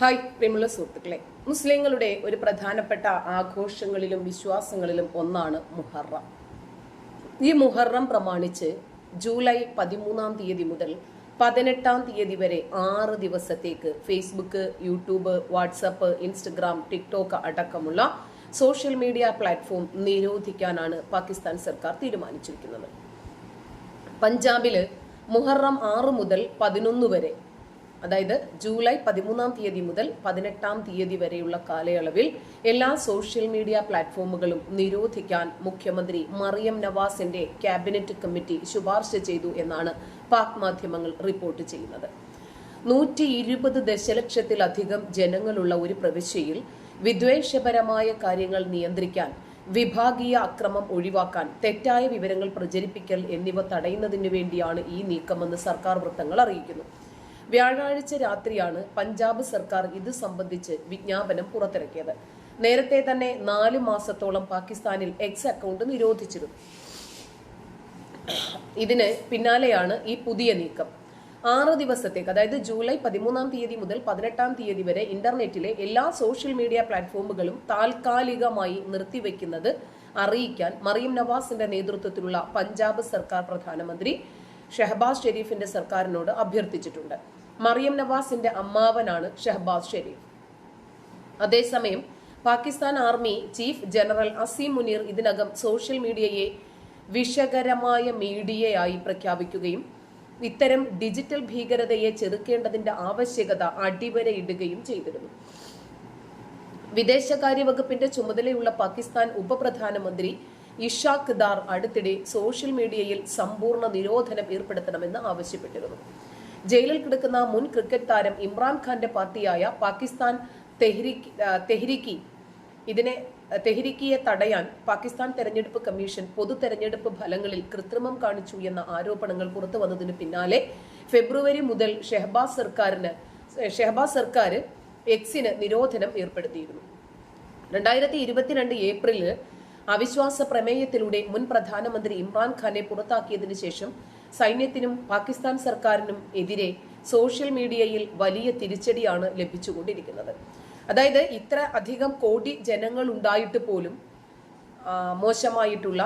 Hi പ്രിയമുള്ള സുഹൃത്തുക്കളെ. മുസ്ലിങ്ങളുടെ ഒരു പ്രധാനപ്പെട്ട ആഘോഷങ്ങളിലും വിശ്വാസങ്ങളിലും ഒന്നാണ് മുഹറം. ഈ മുഹറം പ്രമാണിച്ച് ജൂലൈ പതിമൂന്നാം തീയതി മുതൽ പതിനെട്ടാം തീയതി വരെ ആറ് ദിവസത്തേക്ക് Facebook YouTube WhatsApp Instagram TikTok അടക്കമുള്ള സോഷ്യൽ മീഡിയ പ്ലാറ്റ്ഫോം നിരോധിക്കാനാണ് പാകിസ്ഥാൻ സർക്കാർ തീരുമാനിച്ചിരിക്കുന്നത്. പഞ്ചാബിൽ മുഹറം ആറ് മുതൽ പതിനൊന്ന് വരെ അതായത് ജൂലൈ പതിമൂന്നാം തീയതി മുതൽ പതിനെട്ടാം തീയതി വരെയുള്ള കാലയളവിൽ എല്ലാ സോഷ്യൽ മീഡിയ പ്ലാറ്റ്ഫോമുകളും നിരോധിക്കാൻ മുഖ്യമന്ത്രി മറിയം നവാസിന്റെ ക്യാബിനറ്റ് കമ്മിറ്റി ശുപാർശ ചെയ്തു എന്നാണ് പാക് മാധ്യമങ്ങൾ റിപ്പോർട്ട് ചെയ്യുന്നത്. നൂറ്റി ഇരുപത് ദശലക്ഷത്തിലധികം ജനങ്ങളുള്ള ഒരു പ്രവിശ്യയിൽ വിദ്വേഷപരമായ കാര്യങ്ങൾ നിയന്ത്രിക്കാൻ വിഭാഗീയ അക്രമം ഒഴിവാക്കാൻ തെറ്റായ വിവരങ്ങൾ പ്രചരിപ്പിക്കൽ എന്നിവ തടയുന്നതിനു വേണ്ടിയാണ് ഈ നീക്കമെന്ന് സർക്കാർ വൃത്തങ്ങൾ അറിയിക്കുന്നു. വ്യാഴാഴ്ച രാത്രിയാണ് പഞ്ചാബ് സർക്കാർ ഇത് സംബന്ധിച്ച് വിജ്ഞാപനം പുറത്തിറക്കിയത്. നേരത്തെ തന്നെ നാല് മാസത്തോളം പാകിസ്ഥാനിൽ എക്സ് അക്കൗണ്ട് നിരോധിച്ചിരുന്നു. ഇതിന് പിന്നാലെയാണ് ഈ പുതിയ നീക്കം. ആറ് ദിവസത്തേക്ക് അതായത് ജൂലൈ പതിമൂന്നാം തീയതി മുതൽ പതിനെട്ടാം തീയതി വരെ ഇന്റർനെറ്റിലെ എല്ലാ സോഷ്യൽ മീഡിയ പ്ലാറ്റ്ഫോമുകളും താൽക്കാലികമായി നിർത്തിവെക്കുന്നത് അറിയിക്കാൻ മറിയം നവാസിന്റെ നേതൃത്വത്തിലുള്ള പഞ്ചാബ് സർക്കാർ പ്രധാനമന്ത്രി ഷെഹബാസ് ഷെരീഫിന്റെ സർക്കാരിനോട് അഭ്യർത്ഥിച്ചിട്ടുണ്ട്. മറിയം നവാസിന്റെ അമ്മാവനാണ് ഷഹബാസ് ഷെരീഫ്. അതേസമയം Pakistan army chief general Asim Munir ഇതിനകം സോഷ്യൽ മീഡിയയെ വിഷകരമായ മീഡിയയായി പ്രഖ്യാപിക്കുകയും ഇത്തരം ഡിജിറ്റൽ ഭീകരതയെ ചെറുക്കേണ്ടതിന്റെ ആവശ്യകത അടിവരയിടുകയും ചെയ്തിരുന്നു. വിദേശകാര്യ വകുപ്പിന്റെ ചുമതലയുള്ള പാകിസ്ഥാൻ ഉപപ്രധാനമന്ത്രി ഇഷാഖ് ദാർ അടുത്തിടെ സോഷ്യൽ മീഡിയയിൽ സമ്പൂർണ നിരോധനം ഏർപ്പെടുത്തണമെന്ന് ആവശ്യപ്പെട്ടിരുന്നു. ജയിലിൽ കിടക്കുന്ന മുൻ ക്രിക്കറ്റ് താരം ഇമ്രാൻഖാന്റെ പാർട്ടിയായ പാകിസ്ഥാൻ തെഹ്രിക്ക് തെഹ്രിക്കി ഇതിനെ തെഹ്രിക്കിയെ തടയാൻ പാകിസ്ഥാൻ തെരഞ്ഞെടുപ്പ് കമ്മീഷൻ പൊതു തെരഞ്ഞെടുപ്പ് ഫലങ്ങളിൽ കൃത്രിമം കാണിച്ചു എന്ന ആരോപണങ്ങൾ പുറത്തു വന്നതിന് പിന്നാലെ ഫെബ്രുവരി മുതൽ ഷെഹബാസ് സർക്കാരിന് ഷെഹബാസ് സർക്കാർ എക്സിന് നിരോധനം ഏർപ്പെടുത്തിയിരുന്നു. രണ്ടായിരത്തി ഇരുപത്തിരണ്ട് ഏപ്രിലിൽ അവിശ്വാസ പ്രമേയത്തിലൂടെ മുൻ പ്രധാനമന്ത്രി ഇമ്രാൻഖാനെ പുറത്താക്കിയതിനു ശേഷം സൈന്യത്തിനും പാകിസ്ഥാൻ സർക്കാരിനും എതിരെ സോഷ്യൽ മീഡിയയിൽ വലിയ തിരിച്ചടിയാണ് ലഭിച്ചുകൊണ്ടിരിക്കുന്നത്. അതായത് ഇത്ര അധികം കോടി ജനങ്ങൾ ഉണ്ടായിട്ട് പോലും മോശമായിട്ടുള്ള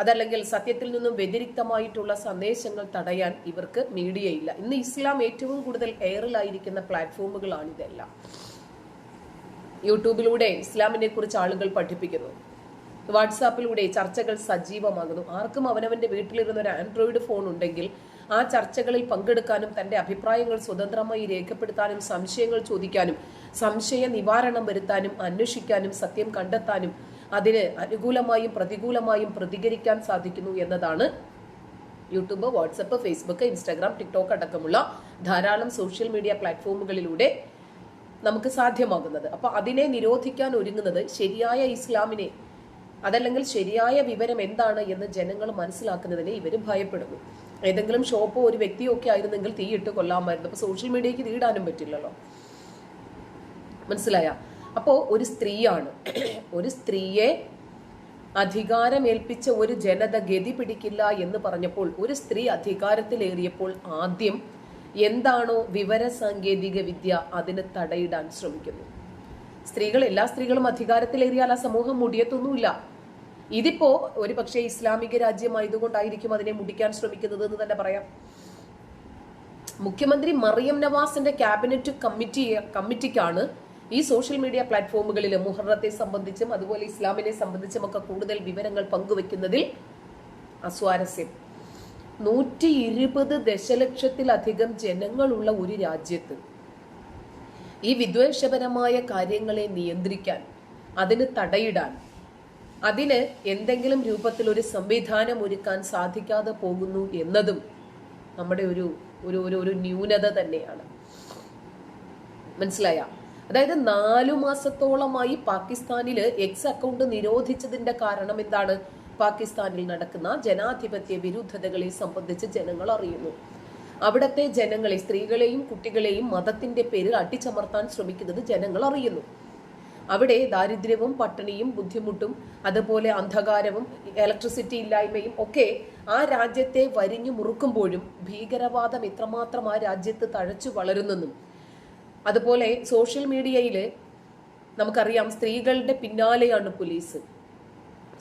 അതല്ലെങ്കിൽ സത്യത്തിൽ നിന്നും വ്യതിരിക്തമായിട്ടുള്ള സന്ദേശങ്ങൾ തടയാൻ ഇവർക്ക് മീഡിയയില്ല. ഇന്ന് ഇസ്ലാം ഏറ്റവും കൂടുതൽ എയറിലായിരിക്കുന്ന പ്ലാറ്റ്ഫോമുകളാണ് ഇതെല്ലാം യൂട്യൂബിലൂടെ ഇസ്ലാമിനെ കുറിച്ച് ആളുകൾ പഠിപ്പിക്കുന്നു. വാട്സാപ്പിലൂടെ ചർച്ചകൾ സജീവമാകുന്നു. ആർക്കും അവനവന്റെ വീട്ടിലിരുന്ന ഒരു ആൻഡ്രോയിഡ് ഫോൺ ഉണ്ടെങ്കിൽ ആ ചർച്ചകളിൽ പങ്കെടുക്കാനും തന്റെ അഭിപ്രായങ്ങൾ സ്വതന്ത്രമായി രേഖപ്പെടുത്താനും സംശയങ്ങൾ ചോദിക്കാനും സംശയ നിവാരണം വരുത്താനും അന്വേഷിക്കാനും സത്യം കണ്ടെത്താനും അതിന് അനുകൂലമായും പ്രതികൂലമായും പ്രതികരിക്കാൻ സാധിക്കുന്നു എന്നതാണ് YouTube WhatsApp Facebook Instagram TikTok അടക്കമുള്ള ധാരാളം സോഷ്യൽ മീഡിയ പ്ലാറ്റ്ഫോമുകളിലൂടെ നമുക്ക് സാധ്യമാകുന്നത്. അപ്പൊ അതിനെ നിരോധിക്കാൻ ഒരുങ്ങുന്നത് ശരിയായ ഇസ്ലാമിനെ അതല്ലെങ്കിൽ ശരിയായ വിവരം എന്താണ് എന്ന് ജനങ്ങൾ മനസ്സിലാക്കുന്നതിനെ ഇവർ ഭയപ്പെടുന്നു. ഏതെങ്കിലും ഷോപ്പോ ഒരു വ്യക്തിയോ ഒക്കെ ആയിരുന്നെങ്കിൽ തീയിട്ട് കൊല്ലാമായിരുന്നു. അപ്പൊ സോഷ്യൽ മീഡിയക്ക് തീടാനും പറ്റില്ലല്ലോ. മനസ്സിലായ? അപ്പോ ഒരു സ്ത്രീയാണ്. ഒരു സ്ത്രീയെ അധികാരമേൽപ്പിച്ച ഒരു ജനത ഗതി പിടിക്കില്ല എന്ന് പറഞ്ഞപ്പോൾ ഒരു സ്ത്രീ അധികാരത്തിലേറിയപ്പോൾ ആദ്യം എന്താണോ വിവര സാങ്കേതിക വിദ്യ അതിന് തടയിടാൻ ശ്രമിക്കുന്നു. സ്ത്രീകൾ എല്ലാ സ്ത്രീകളും അധികാരത്തിലേറിയാൽ ആ സമൂഹം മുടിയത്തൊന്നുമില്ല. ഇതിപ്പോ ഒരു പക്ഷേ ഇസ്ലാമിക രാജ്യമായതുകൊണ്ടായിരിക്കും അതിനെ മുടിക്കാൻ ശ്രമിക്കുന്നത് എന്ന് തന്നെ പറയാം. മുഖ്യമന്ത്രി മറിയം നവാസിന്റെ ക്യാബിനറ്റ് കമ്മിറ്റി കമ്മിറ്റിക്കാണ് ഈ സോഷ്യൽ മീഡിയ പ്ലാറ്റ്ഫോമുകളിൽ മുഹറത്തെ സംബന്ധിച്ചും അതുപോലെ ഇസ്ലാമിനെ സംബന്ധിച്ചും ഒക്കെ കൂടുതൽ വിവരങ്ങൾ പങ്കുവെക്കുന്നതിൽ അസ്വാരസ്യം. നൂറ്റി ഇരുപത് ദശലക്ഷത്തിലധികം ജനങ്ങളുള്ള ഒരു രാജ്യത്ത് ഈ വിദ്വേഷപരമായ കാര്യങ്ങളെ നിയന്ത്രിക്കാൻ അതിന് തടയിടാൻ അതിന് എന്തെങ്കിലും രൂപത്തിൽ ഒരു സംവിധാനം ഒരുക്കാൻ സാധിക്കാതെ പോകുന്നു എന്നതും നമ്മുടെ ഒരു ഒരു ഒരു ഒരു ന്യൂനത തന്നെയാണ്. മനസ്സിലായ? അതായത് നാലു മാസത്തോളമായി പാകിസ്ഥാനിൽ എക്സ് അക്കൗണ്ട് നിരോധിച്ചതിന്റെ കാരണം എന്താണ്? പാകിസ്ഥാനിൽ നടക്കുന്ന ജനാധിപത്യ വിരുദ്ധതകളെ സംബന്ധിച്ച് ജനങ്ങൾ അറിയുന്നു. അവിടത്തെ ജനങ്ങളെ സ്ത്രീകളെയും കുട്ടികളെയും മതത്തിന്റെ പേരിൽ അടിച്ചമർത്താൻ ശ്രമിക്കുന്നത് ജനങ്ങൾ അറിയുന്നു. അവിടെ ദാരിദ്ര്യവും പട്ടിണിയും ബുദ്ധിമുട്ടും അതുപോലെ അന്ധകാരവും ഇലക്ട്രിസിറ്റി ഇല്ലായ്മയും ഒക്കെ ആ രാജ്യത്തെ വരിഞ്ഞു മുറുക്കുമ്പോഴും ഭീകരവാദം ഇത്രമാത്രം ആ രാജ്യത്ത് തഴച്ചു വളരുന്നെന്നും. അതുപോലെ സോഷ്യൽ മീഡിയയിൽ നമുക്കറിയാം സ്ത്രീകളുടെ പിന്നാലെയാണ് പോലീസ്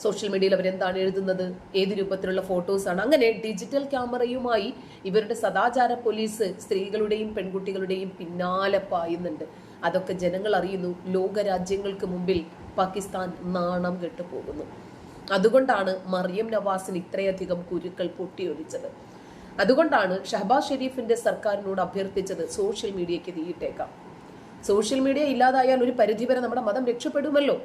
സോഷ്യൽ മീഡിയയിൽ അവരെന്താണ് എഴുതുന്നത്? ഏത് രൂപത്തിലുള്ള ഫോട്ടോസാണ് അങ്ങനെ ഡിജിറ്റൽ ക്യാമറയുമായി ഇവരുടെ സദാചാര പോലീസ് സ്ത്രീകളുടെയും പെൺകുട്ടികളുടെയും പിന്നാലെ പായുന്നുണ്ട്. അതൊക്കെ ജനങ്ങൾ അറിയുന്നു. ലോകരാജ്യങ്ങൾക്ക് മുമ്പിൽ പാകിസ്ഥാൻ നാണം കെട്ടുപോകുന്നു അതുകൊണ്ടാണ് മറിയം നവാസിന് ഇത്രയധികം കുരുക്കൾ പൊട്ടിയൊലിച്ചത്. അതുകൊണ്ടാണ് ഷഹബാസ് ഷെരീഫിന്റെ സർക്കാരിനോട് അഭ്യർത്ഥിച്ചത് സോഷ്യൽ മീഡിയയ്ക്ക് തീയിട്ടേക്കാം. സോഷ്യൽ മീഡിയ ഇല്ലാതായാൽ ഒരു പരിധിവരെ നമ്മുടെ മതം രക്ഷപ്പെടുമല്ലോ.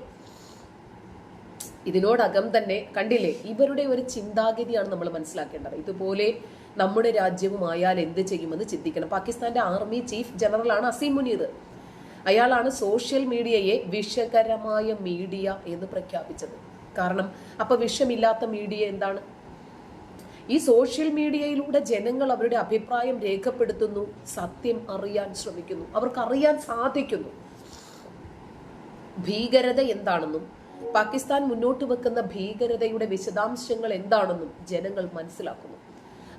ഇതിനോടകം തന്നെ കണ്ടില്ലേ ഇവരുടെ ഒരു ചിന്താഗതിയാണ് നമ്മൾ മനസ്സിലാക്കേണ്ടത്. ഇതുപോലെ നമ്മുടെ രാജ്യവും ആയാൽ എന്ത് ചെയ്യുമെന്ന് ചിന്തിക്കണം. പാകിസ്ഥാന്റെ ആർമി ചീഫ് ജനറലാണ് അസീം മുനീർ. അയാളാണ് സോഷ്യൽ മീഡിയയെ വിഷകരമായ മീഡിയ എന്ന് പ്രഖ്യാപിച്ചത്. കാരണം അപ്പൊ വിഷമില്ലാത്ത മീഡിയ എന്താണ്? ഈ സോഷ്യൽ മീഡിയയിലൂടെ ജനങ്ങൾ അവരുടെ അഭിപ്രായം രേഖപ്പെടുത്തുന്നു സത്യം അറിയാൻ ശ്രമിക്കുന്നു അവർക്ക് അറിയാൻ സാധിക്കുന്നു. ഭീകരത എന്താണെന്നും പാകിസ്ഥാൻ മുന്നോട്ട് വെക്കുന്ന ഭീകരതയുടെ വിശദാംശങ്ങൾ എന്താണെന്നും ജനങ്ങൾ മനസ്സിലാക്കുന്നു.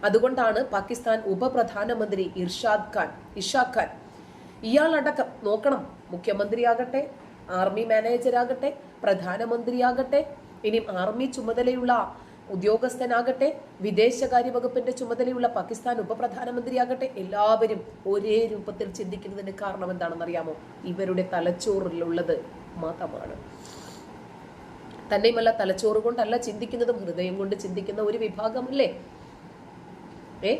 അതുകൊണ്ടാണ് പാകിസ്ഥാൻ ഉപപ്രധാനമന്ത്രി ഇർഷാദ് ഖാൻ ഇഷാഖ് ഖാൻ ഇയാളടക്കം നോക്കണം. മുഖ്യമന്ത്രിയാകട്ടെ ആർമി മാനേജരാകട്ടെ പ്രധാനമന്ത്രിയാകട്ടെ ഇനി ആർമി ചുമതലയുള്ള ഉദ്യോഗസ്ഥനാകട്ടെ വിദേശകാര്യ വകുപ്പിന്റെ ചുമതലയുള്ള പാകിസ്ഥാൻ ഉപപ്രധാനമന്ത്രിയാകട്ടെ എല്ലാവരും ഒരേ രൂപത്തിൽ ചിന്തിക്കുന്നതിന് കാരണം എന്താണെന്ന് അറിയാമോ ഇവരുടെ തലച്ചോറിലുള്ളത് മതമാണ് തന്നെയുമല്ല തലച്ചോറ് കൊണ്ടല്ല ചിന്തിക്കുന്നതും ഹൃദയം കൊണ്ട് ചിന്തിക്കുന്ന ഒരു വിഭാഗമല്ലേ ഏ?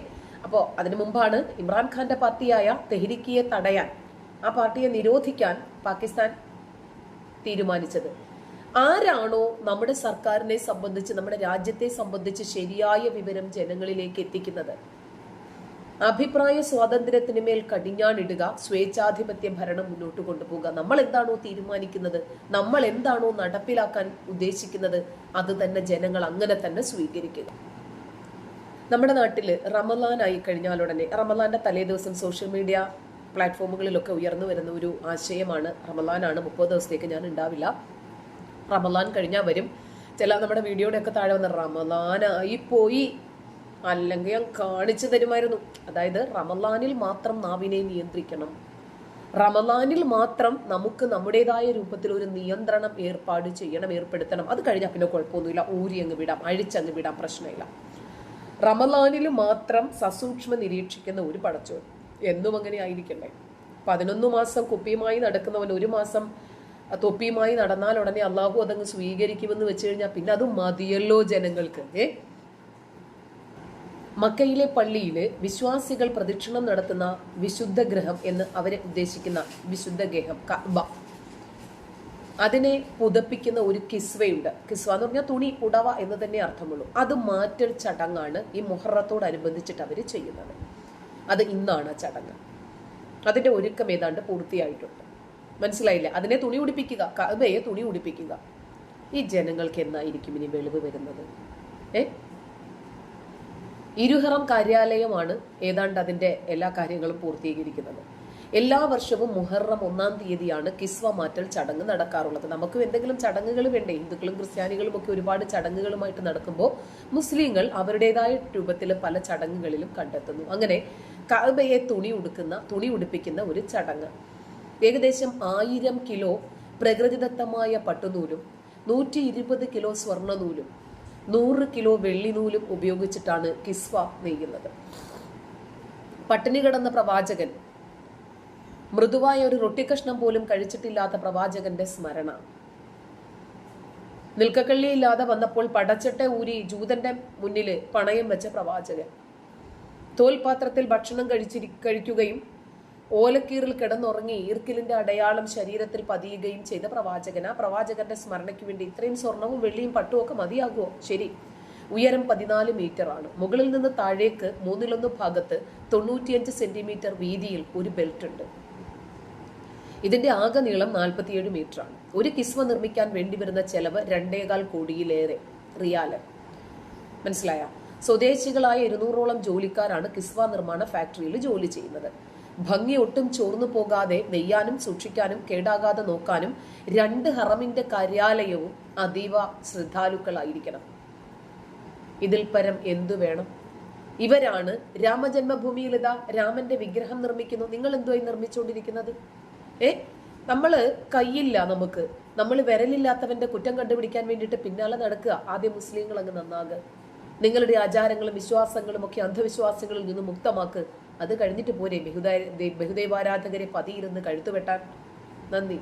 അപ്പോ അതിനു മുമ്പാണ് ഇമ്രാൻഖാന്റെ പാർട്ടിയായ തെഹ്രിക്കിയെ തടയാൻ ആ പാർട്ടിയെ നിരോധിക്കാൻ പാകിസ്ഥാൻ തീരുമാനിച്ചത്. ആരാണോ നമ്മുടെ സർക്കാരിനെ സംബന്ധിച്ച് നമ്മുടെ രാജ്യത്തെ സംബന്ധിച്ച് ശരിയായ വിവരം ജനങ്ങളിലേക്ക് എത്തിക്കുന്നത്? അഭിപ്രായ സ്വാതന്ത്ര്യത്തിന് മേൽ കടിഞ്ഞാണിടുക സ്വേച്ഛാധിപത്യ ഭരണം മുന്നോട്ട് കൊണ്ടുപോകുക. നമ്മൾ എന്താണോ തീരുമാനിക്കുന്നത് നമ്മൾ എന്താണോ നടപ്പിലാക്കാൻ ഉദ്ദേശിക്കുന്നത് അത് തന്നെ ജനങ്ങൾ അങ്ങനെ തന്നെ സ്വീകരിക്കുക നമ്മുടെ നാട്ടിൽ റമലാനായി കഴിഞ്ഞാൽ ഉടനെ റമലാന്റെ തലേ ദിവസം സോഷ്യൽ മീഡിയ പ്ലാറ്റ്ഫോമുകളിലൊക്കെ ഉയർന്നു വരുന്ന ഒരു ആശയമാണ് റമലാനാണ് മുപ്പത് ദിവസത്തേക്ക് ഞാൻ ഉണ്ടാവില്ല. റമലാൻ കഴിഞ്ഞാൽ വരും. ചില നമ്മുടെ വീഡിയോയുടെ ഒക്കെ താഴെ വന്ന റമലാനായി പോയി അല്ലെങ്കിൽ ഞാൻ കാണിച്ചു തരുമായിരുന്നു. അതായത് റമലാനിൽ മാത്രം നാവിനെ നിയന്ത്രിക്കണം. റമലാനിൽ മാത്രം നമുക്ക് നമ്മുടേതായ രൂപത്തിൽ ഒരു നിയന്ത്രണം ഏർപ്പാട് ചെയ്യണം ഏർപ്പെടുത്തണം. അത് കഴിഞ്ഞാൽ പിന്നെ കുഴപ്പമൊന്നുമില്ല. ഊരി അങ്ങ് വിടാം അഴിച്ചങ്ങ് വിടാം പ്രശ്നമില്ല. റമലാനിൽ മാത്രം സസൂക്ഷ്മ നിരീക്ഷിക്കുന്ന ഒരു പടച്ചോൻ എന്നും അങ്ങനെ ആയിരിക്കണ്ടേ? പതിനൊന്ന് മാസം കുപ്പിയുമായി നടക്കുന്നവൻ ഒരു മാസം തൊപ്പിയുമായി നടന്നാൽ ഉടനെ അള്ളാഹു അതങ്ങ് സ്വീകരിക്കുമെന്ന് വെച്ച് കഴിഞ്ഞാൽ പിന്നെ അത് മതിയല്ലോ ജനങ്ങൾക്ക് ഏ? മക്കയിലെ പള്ളിയിൽ വിശ്വാസികൾ പ്രദക്ഷിണം നടത്തുന്ന വിശുദ്ധ ഗ്രഹം എന്ന് അവരെ ഉദ്ദേശിക്കുന്ന വിശുദ്ധ ഗ്രഹം അതിനെ പുതപ്പിക്കുന്ന ഒരു കിസ്വയുണ്ട്. കിസ്വ എന്ന് പറഞ്ഞാൽ തുണി ഉടവ എന്ന് തന്നെ അർത്ഥമുള്ളൂ. അത് മാറ്റൽ ചടങ്ങാണ് ഈ മുഹറത്തോടനുബന്ധിച്ചിട്ട് അവർ ചെയ്യുന്നത്. അത് ഇന്നാണ് ആ ചടങ്ങ്. അതിന്റെ ഒരുക്കം ഏതാണ്ട് പൂർത്തിയായിട്ടുണ്ട്. മനസ്സിലായില്ല? അതിനെ തുണി ഉടിപ്പിക്കുക കഅബയെ തുണി ഉടിപ്പിക്കുക. ഈ ജനങ്ങൾക്ക് എന്നായിരിക്കും ഇനി വെളിവ് വരുന്നത്? ഏ? ഇരുഹറം കാര്യാലയമാണ് ഏതാണ്ട് അതിന്റെ എല്ലാ കാര്യങ്ങളും പൂർത്തീകരിക്കുന്നത്. എല്ലാ വർഷവും മുഹറം ഒന്നാം തീയതിയാണ് കിസ്വ മാറ്റൽ ചടങ്ങ് നടക്കാറുള്ളത്. നമുക്കും എന്തെങ്കിലും ചടങ്ങുകൾ വേണ്ടേ? ഹിന്ദുക്കളും ക്രിസ്ത്യാനികളും ഒക്കെ ഒരുപാട് ചടങ്ങുകളുമായിട്ട് നടക്കുമ്പോൾ മുസ്ലിങ്ങൾ അവരുടേതായ രൂപത്തിൽ പല ചടങ്ങുകളിലും കണ്ടെത്തുന്നു. അങ്ങനെ കഅബയെ തുണി ഉടുക്കുന്ന തുണി ഉടുപ്പിക്കുന്ന ഒരു ചടങ്ങ്. ഏകദേശം ആയിരം കിലോ പ്രകൃതിദത്തമായ പട്ടുനൂലും നൂറ്റി ഇരുപത് കിലോ സ്വർണനൂലും നൂറ് കിലോ വെള്ളിനൂലും ഉപയോഗിച്ചിട്ടാണ് കിസ്വ നെയ്യുന്നത്. പട്ടിണി കിടന്ന പ്രവാചകൻ മൃദുവായ ഒരു റൊട്ടിക്കഷ്ണം പോലും കഴിച്ചിട്ടില്ലാത്ത പ്രവാചകന്റെ സ്മരണ. നിൽക്കക്കള്ളിയില്ലാതെ വന്നപ്പോൾ പടച്ചട്ട ഊരി ജൂതന്റെ മുന്നിൽ പണയം വെച്ച പ്രവാചകൻ. തോൽപാത്രത്തിൽ ഭക്ഷണം കഴിച്ചിരി കഴിക്കുകയും ഓലക്കീറിൽ കിടന്നുറങ്ങി ഈർക്കിലിന്റെ അടയാളം ശരീരത്തിൽ പതിയുകയും ചെയ്ത പ്രവാചകൻ. ആ പ്രവാചകന്റെ സ്മരണയ്ക്ക് വേണ്ടി ഇത്രയും സ്വർണവും വെള്ളിയും പട്ടുമൊക്കെ മതിയാകുമോ? ശരി. ഉയരം പതിനാല് മീറ്റർ ആണ്. മുകളിൽ നിന്ന് താഴേക്ക് മൂന്നിലൊന്ന് ഭാഗത്ത് തൊണ്ണൂറ്റിയഞ്ച് സെന്റിമീറ്റർ വീതിയിൽ ഒരു ബെൽറ്റ് ഉണ്ട്. ഇതിന്റെ ആകെ നീളം നാൽപ്പത്തിയേഴ് മീറ്ററാണ്. ഒരു കിസ്വ നിർമ്മിക്കാൻ വേണ്ടി വരുന്ന ചെലവ് രണ്ടേകാൽ കോടിയിലേറെ റിയാൽ. മനസ്സിലായ? സ്വദേശികളായ ഇരുന്നൂറോളം ജോലിക്കാരാണ് കിസ്വ നിർമ്മാണ ഫാക്ടറിയിൽ ജോലി ചെയ്യുന്നത്. ഭംഗി ഒട്ടും ചോർന്നു പോകാതെ നെയ്യാനും സൂക്ഷിക്കാനും കേടാകാതെ നോക്കാനും രണ്ട് ഹറമിന്റെ കാര്യാലയവും അതീവ ശ്രദ്ധാലുക്കളായിരിക്കണം. ഇതിൽ പരം എന്തു വേണം? ഇവരാണ് രാമജന്മഭൂമിയിൽ ഇതാ രാമന്റെ വിഗ്രഹം നിർമ്മിക്കുന്നു. നിങ്ങൾ എന്തുവായി നിർമ്മിച്ചുകൊണ്ടിരിക്കുന്നത്? ഏ? നമ്മൾ കയ്യില്ല നമുക്ക്. നമ്മൾ വിരലില്ലാത്തവന്റെ കുറ്റം കണ്ടുപിടിക്കാൻ വേണ്ടിയിട്ട് പിന്നാലെ നടക്കുക. ആദ്യം മുസ്ലിങ്ങൾ അങ്ങ് നന്നാകുക. നിങ്ങളുടെ ആചാരങ്ങളും വിശ്വാസങ്ങളും ഒക്കെ അന്ധവിശ്വാസങ്ങളിൽ നിന്ന് മുക്തമാക്ക്. അത് കഴിഞ്ഞിട്ട് പോരെ ബഹുദൈ ബഹുദൈവാരാധകരെ പതിയിരുന്ന് കഴുത്തുവെട്ടാൻ നന്ദി.